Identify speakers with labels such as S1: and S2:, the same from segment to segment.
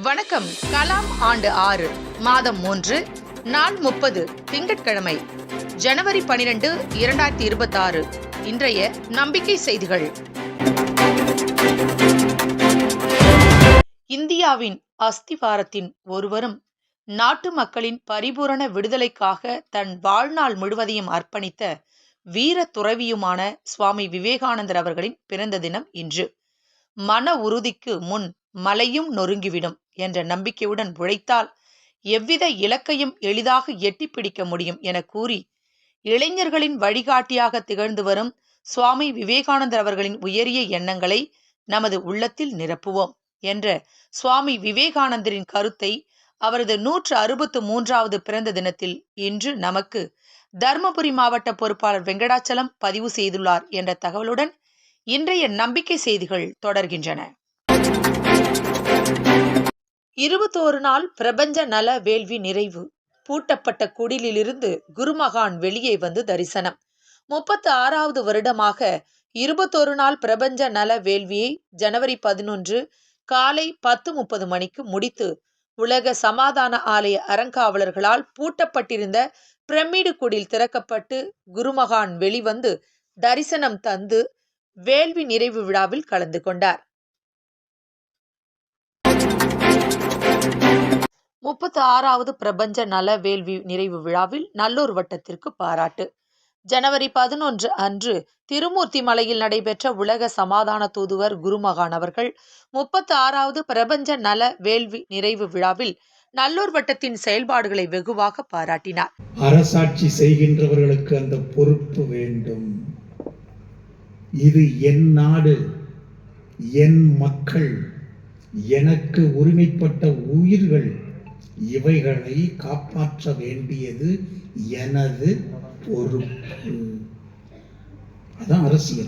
S1: வணக்கம். கலாம் ஆண்டு ஆறு மாதம் மூன்று நாள் முப்பது திங்கட்கிழமை ஜனவரி பனிரெண்டு இரண்டாயிரத்தி இருபத்தி ஆறு இன்றைய நம்பிக்கை செய்திகள். இந்தியாவின் அஸ்திவாரத்தின் ஒருவரும் நாட்டு மக்களின் பரிபூரண விடுதலைக்காக தன் வாழ்நாள் முழுவதையும் அர்ப்பணித்த வீர துறவியுமான சுவாமி விவேகானந்தர் அவர்களின் பிறந்த தினம் இன்று. மன உறுதிக்கு முன் மலையும் நொறுங்கிவிடும். என்ற நம்பிக்கையுடன் உழைத்தால் எவ்வித இலக்கையும் எளிதாக எட்டிப் பிடிக்க முடியும் என கூறி இளைஞர்களின் வழிகாட்டியாக திகழ்ந்து வரும் சுவாமி விவேகானந்தர் அவர்களின் உயரிய எண்ணங்களை நமது உள்ளத்தில் நிரப்புவோம் என்ற சுவாமி விவேகானந்தரின் கருத்தை அவரது நூற்று அறுபத்து மூன்றாவது பிறந்த தினத்தில் இன்று நமக்கு தர்மபுரி மாவட்ட பொறுப்பாளர் வெங்கடாச்சலம் பதிவு செய்துள்ளார் என்ற தகவலுடன் இன்றைய நம்பிக்கை செய்திகள் தொடர்கின்றன. இருபத்தோரு நாள் பிரபஞ்ச நல வேள்வி நிறைவு. பூட்டப்பட்ட குடிலிலிருந்து குருமகான் வெளியே வந்து தரிசனம். முப்பத்து ஆறாவது வருடமாக இருபத்தோரு நாள் பிரபஞ்ச நல வேள்வியை ஜனவரி பதினொன்று காலை பத்து முப்பது மணிக்கு முடித்து உலக சமாதான ஆலய அறங்காவலர்களால் பூட்டப்பட்டிருந்த பிரமிடு குடில் திறக்கப்பட்டு குருமகான் வெளிவந்து தரிசனம் தந்து வேள்வி நிறைவு விழாவில் கலந்து கொண்டார். முப்பத்தி ஆறாவது பிரபஞ்ச நல வேள்வி நிறைவு விழாவில் நல்லூர் வட்டத்திற்கு பாராட்டு. ஜனவரி பதினொன்று அன்று திருமூர்த்தி மலையில் நடைபெற்ற உலக சமாதான தூதுவர் குருமகான் அவர்கள் முப்பத்தி ஆறாவது பிரபஞ்ச நல வேள்வி நிறைவு விழாவில் நல்லூர் வட்டத்தின் செயல்பாடுகளை வெகுவாக பாராட்டினார்.
S2: அரசாட்சி செய்கின்றவர்களுக்கு அந்த பொறுப்பு வேண்டும். இது என் நாடு என் மக்கள் எனக்கு உரிமைப்பட்ட உயிர்கள் இவைகளை காப்பாற்ற வேண்டியது எனது பொறுப்பு. அதான் அரசியல்.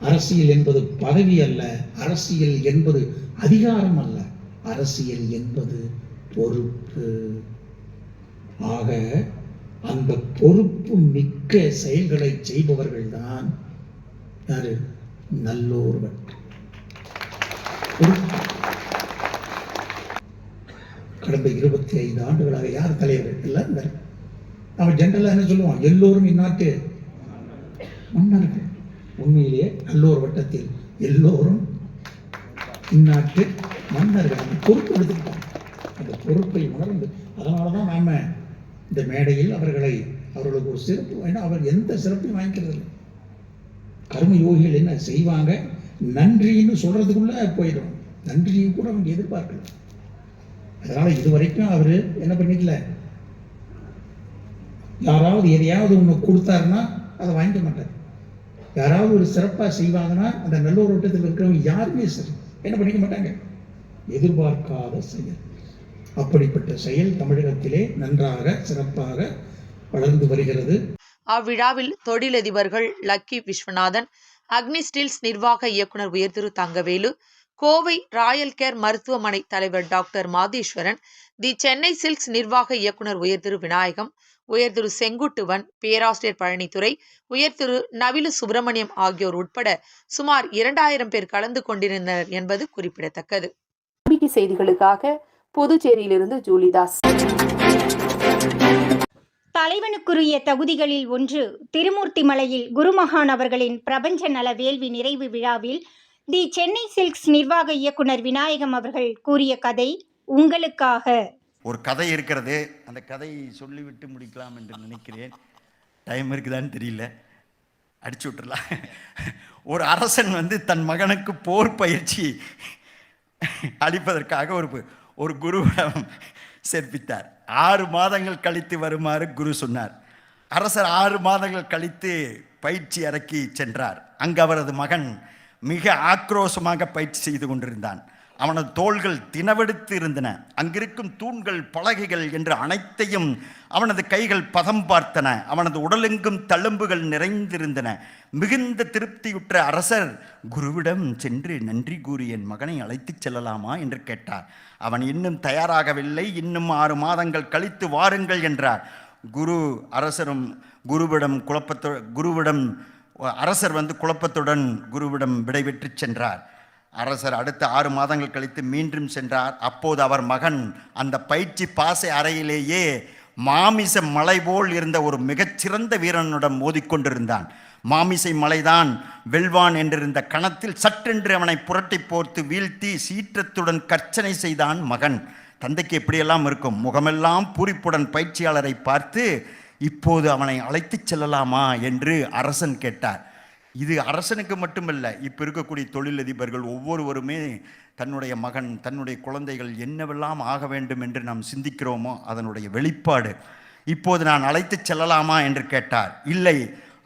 S2: அரசியல் என்பது பதவி அல்ல அரசியல் என்பது அதிகாரம் அல்ல அரசியல் என்பது பொறுப்பு. ஆக அந்த பொறுப்பு மிக்க செயல்களை செய்பவர்கள்தான் யாரு? நல்லோர் பொறுப்பு. கடந்த இருபத்தி ஐந்து ஆண்டுகளாக யார் தலைவர் எல்லாம் இருந்தார் அவன் ஜென்ரலாக என்ன சொல்லுவான்? எல்லோரும் இந்நாட்டு மன்னர்கள். உண்மையிலேயே நல்லோர் வட்டத்தில் எல்லோரும் இந்நாட்டு மன்னர்கள் அந்த பொறுப்பு எடுத்துக்கிட்டாங்க. அந்த பொறுப்பை உணர்ந்து அதனால தான் நாம இந்த மேடையில் அவர்களை அவர்களுக்கு ஒரு சிறப்பு ஏன்னா அவர் எந்த சிறப்பையும் வாங்கிக்கிறது இல்லை கர்ம யோகிகள் என்ன செய்வாங்க? நன்றின்னு சொல்றதுக்குள்ள போயிடும். நன்றியும் கூட அவங்க எதிர்பார்க்கலாம் அதனால இது வரைக்கும் அவர் என்ன பண்ணிக்கல. யாராவது எதையாவது ஒன்று கொடுத்தாருன்னா அதை வாங்கிக்க மாட்டார். யாராவது ஒரு சிறப்பாக செய்வாங்கன்னா அந்த நல்லூர் வட்டத்தில் இருக்கிறவங்க யாருமே சரி என்ன பண்ணிக்க மாட்டாங்க. எதிர்பார்க்காத செயல். அப்படிப்பட்ட செயல் தமிழகத்திலே நன்றாக சிறப்பாக வளர்ந்து வருகிறது.
S1: அவ்விழாவில் தொழிலதிபர்கள் லக்கி விஸ்வநாதன் அக்னி ஸ்டீல்ஸ் நிர்வாக இயக்குனர் உயர்திரு தங்கவேலு கோவை ராயல் கேர் மருத்துவமனை தலைவர் doctor Madheswaran the Chennai Silks நிர்வாக இயக்குனர் உயர்திரு விநாயகம் உயர்திரு செங்குட்டுவன் பேராசிரியர் பழனித்துறை உயர்திரு நவிலு சுப்பிரமணியம் ஆகியோர் உட்பட சுமார் இரண்டாயிரம் பேர் கலந்து கொண்டிருந்தனர் என்பது குறிப்பிடத்தக்கது.
S3: நம்பிக்கை செய்திகளுக்காக புதுச்சேரியிலிருந்து ஜூலிதாஸ்.
S4: தலைவனுக்குரிய தகுதிகளில் ஒன்று திருமூர்த்தி மலையில் குருமகான் அவர்களின் பிரபஞ்ச நல வேள்வி நிறைவு விழாவில் தி சென்னை சில்க்ஸ் நிர்வாக இயக்குனர் விநாயகம் அவர்கள் கூறிய கதை உங்களுக்காக.
S5: ஒரு கதை இருக்கிறது அந்த கதையை சொல்லிவிட்டு முடிக்கலாம் என்று நினைக்கிறேன். டைம் இருக்குதான்னு தெரியல. அடிச்சு விட்டுறலாம். ஒரு அரசன் வந்து தன் மகனுக்கு போர் பயிற்சி அளிப்பதற்காக ஒரு ஒரு குருவிடம் சேர்ப்பித்தார். ஆறு மாதங்கள் கழித்து வருமாறு குரு சொன்னார். அரசர் ஆறு மாதங்கள் கழித்து பயிற்சி இறக்கி சென்றார். அங்கு அவரது மகன் மிக ஆக்ரோஷமாக பயிற்சி செய்து கொண்டிருந்தான். அவனது தோள்கள் தினவெடுத்து இருந்தன. அங்கிருக்கும் தூண்கள் பலகைகள் என்று அனைத்தையும் அவனது கைகள் பதம் பார்த்தன. அவனது உடலெங்கும் தழும்புகள் நிறைந்திருந்தன. மிகுந்த திருப்தியுற்ற அரசர் குருவிடம் சென்று நன்றி கூறி என் மகனை அழைத்துச் செல்லலாமா? என்று கேட்டார். அவன் இன்னும் தயாராகவில்லை. இன்னும் ஆறு மாதங்கள் கழித்து வாருங்கள் என்றார். குரு அரசரும் குருவிடம் குழப்பத்தோ குருவிடம் அரசர் வந்து குழப்பத்துடன் குருவிடம் விடைபெற்று சென்றார். அரசர் அடுத்த ஆறு மாதங்கள் கழித்து மீண்டும் சென்றார். அப்போது அவர் மகன் அந்த பயிற்சி பாசை அறையிலேயே மாமிச மலை போல் இருந்த ஒரு மிகச்சிறந்த வீரனுடன் மோதிக்கொண்டிருந்தான். மாமிசை மலைதான் வெல்வான் என்றிருந்த கணத்தில் சற்றென்று அவனை புரட்டி போர்த்து வீழ்த்தி சீற்றத்துடன் கர்ச்சனை செய்தான் மகன். தந்தைக்கு எப்படியெல்லாம் இருக்கும்? முகமெல்லாம் பூரிப்புடன் பயிற்சியாளரை பார்த்து இப்போது அவனை அழைத்துச் செல்லலாமா என்று அரசன் கேட்டார். இது அரசனுக்கு மட்டுமல்ல இப்போ இருக்கக்கூடிய தொழிலதிபர்கள் ஒவ்வொருவருமே தன்னுடைய மகன் தன்னுடைய குழந்தைகள் என்னவெல்லாம் ஆக வேண்டும் என்று நாம் சிந்திக்கிறோமோ அதனுடைய வெளிப்பாடு. இப்போது நான் அழைத்துச் செல்லலாமா என்று கேட்டார். இல்லை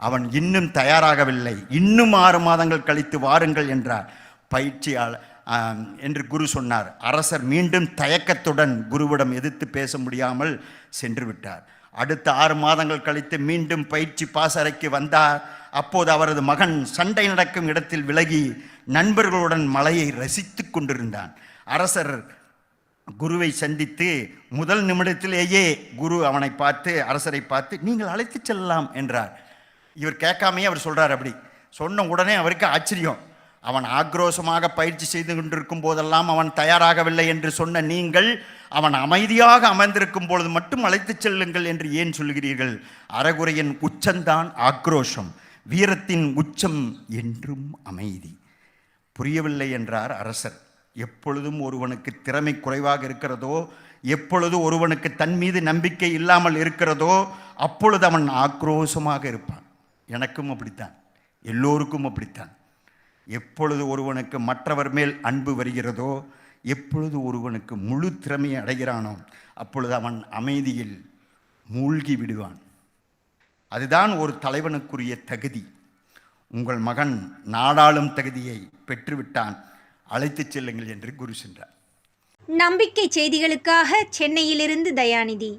S5: அவன் இன்னும் தயாராகவில்லை. இன்னும் ஆறு மாதங்கள் கழித்து வாருங்கள் என்றார். பயிற்சியாளர் என்று குரு சொன்னார். அரசர் மீண்டும் தயக்கத்துடன் குருவிடம் எதிர்த்து பேச முடியாமல் சென்று விட்டார். அடுத்த ஆறு மாதங்கள் கழித்து மீண்டும் பயிற்சி பாசறைக்கு வந்தார். அப்போது அவரது மகன் சண்டை நடக்கும் இடத்தில் விலகி நண்பர்களுடன் மலையை ரசித்து கொண்டிருந்தான். அரசர் குருவை சந்தித்து முதல் நிமிடத்திலேயே குரு அவனை பார்த்து அரசரை பார்த்து நீங்கள் அழைத்து செல்லலாம் என்றார். இவர் கேட்காமையே அவர் சொல்கிறார் அப்படி. சொன்ன உடனே அவருக்கு ஆச்சரியம். அவன் ஆக்ரோஷமாக பயிற்சி செய்து கொண்டிருக்கும் போதெல்லாம் அவன் தயாராகவில்லை என்று சொன்ன நீங்கள் அவன் அமைதியாக அமர்ந்திருக்கும் பொழுது மட்டும் அழைத்துச் செல்லுங்கள் என்று ஏன் சொல்கிறீர்கள்? அறகுறையின் உச்சந்தான் ஆக்ரோஷம் வீரத்தின் உச்சம் என்றும் அமைதி. புரியவில்லை என்றார் அரசர். எப்பொழுதும் ஒருவனுக்கு திறமை குறைவாக இருக்கிறதோ எப்பொழுது ஒருவனுக்கு தன் மீது நம்பிக்கை இல்லாமல் இருக்கிறதோ அப்பொழுது அவன் ஆக்ரோஷமாக இருப்பான். எனக்கும் அப்படித்தான். எல்லோருக்கும் அப்படித்தான். எப்பொழுது ஒருவனுக்கு மற்றவர் மேல் அன்பு வருகிறதோ எப்பொழுது ஒருவனுக்கு முழு திறமையை அடைகிறானோ அப்பொழுது அவன் அமைதியில் மூழ்கி விடுவான். அதுதான் ஒரு தலைவனுக்குரிய தகுதி. உங்கள் மகன் நாடாளும் தகுதியை பெற்றுவிட்டான். அழைத்துச் செல்லுங்கள் என்று குரு சென்றார்.
S4: நம்பிக்கை செய்திகளுக்காக சென்னையிலிருந்து தயாநிதி.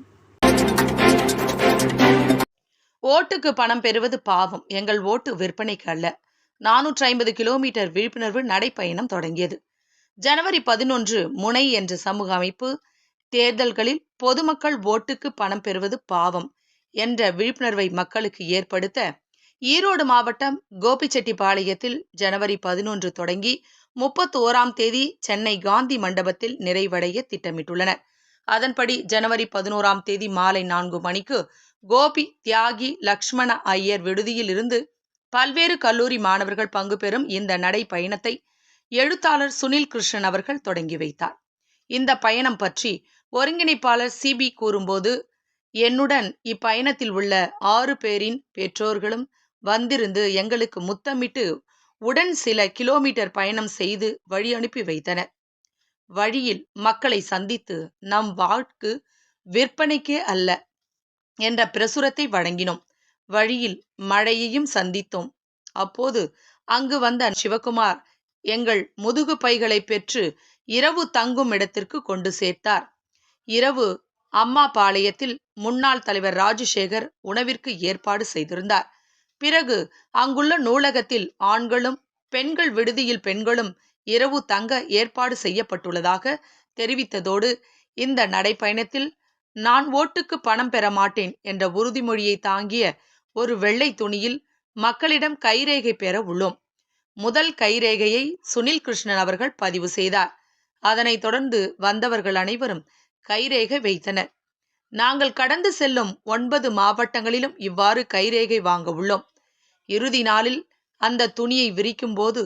S1: ஓட்டுக்கு பணம் பெறுவது பாவம். எங்கள் ஓட்டு விற்பனைக்கு அல்ல. நானூற்றி ஐம்பது கிலோமீட்டர் விழிப்புணர்வு நடைப்பயணம் தொடங்கியது. ஜனவரி பதினொன்று முனை என்ற சமூக அமைப்பு தேர்தல்களில் பொதுமக்கள் ஓட்டுக்கு பணம் பெறுவது பாவம் என்ற விழிப்புணர்வை மக்களுக்கு ஏற்படுத்த ஈரோடு மாவட்டம் கோபிச்செட்டிப்பாளையத்தில் ஜனவரி பதினொன்று தொடங்கி முப்பத்தோராம் தேதி சென்னை காந்தி மண்டபத்தில் நிறைவடைய திட்டமிட்டுள்ளனர் அதன்படி ஜனவரி பதினோராம் தேதி மாலை நான்கு மணிக்கு கோபி தியாகி லக்ஷ்மண ஐயர் விடுதியில் இருந்து பல்வேறு கல்லூரி மாணவர்கள் பங்கு பெறும் இந்த நடைப்பயணத்தை எழுத்தாளர் சுனில் கிருஷ்ணன் அவர்கள் தொடங்கி வைத்தார். இந்த பயணம் பற்றி ஒருங்கிணைப்பாளர் சிபி கூறும்போது என்னுடன் இப்பயணத்தில் உள்ள ஆறு பேரின் பெற்றோர்களும் வந்திருந்து எங்களுக்கு முத்தமிட்டு உடன் சில கிலோமீட்டர் பயணம் செய்து வழி அனுப்பி வைத்தனர். வழியில் மக்களை சந்தித்து நம் வாழ்க்கு விற்பனைக்கே அல்ல என்ற பிரசுரத்தை வழங்கினோம். வழியில் மழையையும் சந்தித்தோம். அப்போது அங்கு வந்த சிவகுமார் எங்கள் முதுகு பைகளை பெற்று இரவு தங்கும் இடத்திற்கு கொண்டு சேர்த்தார். இரவு அம்மா பாளையத்தில் முன்னாள் தலைவர் ராஜசேகர் உணவிற்கு ஏற்பாடு செய்திருந்தார். பிறகு அங்குள்ள நூலகத்தில் ஆண்களும் பெண்கள் விடுதியில் பெண்களும் இரவு தங்க ஏற்பாடு செய்யப்பட்டுள்ளதாக தெரிவித்ததோடு இந்த நடைப்பயணத்தில் நான் ஓட்டுக்கு பணம் பெற மாட்டேன் என்ற உறுதிமொழியை தாங்கிய ஒரு வெள்ளை துணியில் மக்களிடம் கைரேகை பெற உள்ளோம். முதல் கைரேகையை சுனில் கிருஷ்ணன் அவர்கள் பதிவு செய்தார். அதனைத் தொடர்ந்து வந்தவர்கள் அனைவரும் கைரேகை வைத்தனர். நாங்கள் கடந்து செல்லும் ஒன்பது மாவட்டங்களிலும் இவ்வாறு கைரேகை வாங்க உள்ளோம். இறுதி நாளில் அந்த துணியை விரிக்கும் போது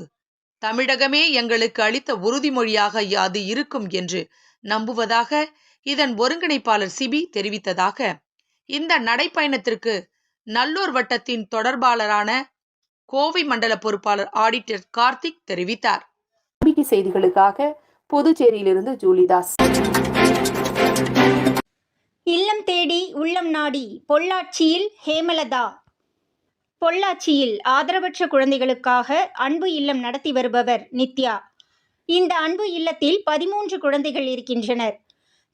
S1: தமிழகமே எங்களுக்கு அளித்த உறுதிமொழியாக அது இருக்கும் என்று நம்புவதாக இதன் ஒருங்கிணைப்பாளர் சிபி தெரிவித்ததாக இந்த நடைப்பயணத்திற்கு நல்லூர் வட்டத்தின் தொடர்பாளரான கோவை மண்டல பொறுப்பாளர் ஆடிட்டர் கார்த்திக் தெரிவித்தார்.
S3: நம்பிக்கை செய்திகளுக்காக புதுச்சேரியிலிருந்து ஜூலிதாஸ்.
S4: இல்லம் தேடி உள்ளம் நாடி பொள்ளாச்சியில் ஹேமலதா. பொள்ளாச்சியில் ஆதரவற்ற குழந்தைகளுக்காக அன்பு இல்லம் நடத்தி வருபவர் நித்யா. இந்த அன்பு இல்லத்தில் பதிமூன்று குழந்தைகள் இருக்கின்றனர்.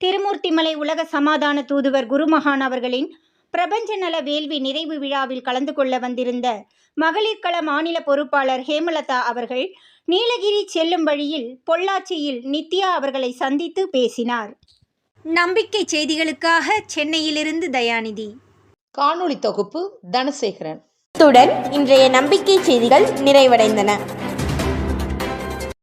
S4: திருமூர்த்திமலை உலக சமாதான தூதுவர் குருமகான் அவர்களின் பிரபஞ்ச நல வேள்வி நிறைவு விழாவில் கலந்து கொள்ள வந்திருந்த மகளிர் கள மாநில பொறுப்பாளர் ஹேமலதா அவர்கள் நீலகிரி செல்லும் வழியில் பொள்ளாச்சியில் நித்யா அவர்களை சந்தித்து பேசினார். நம்பிக்கை செய்திகளுக்காக சென்னையிலிருந்து தயாநிதி.
S1: காணொளி தொகுப்பு தனசேகரன்.
S6: இத்துடன் இன்றைய நம்பிக்கை செய்திகள் நிறைவடைந்தன.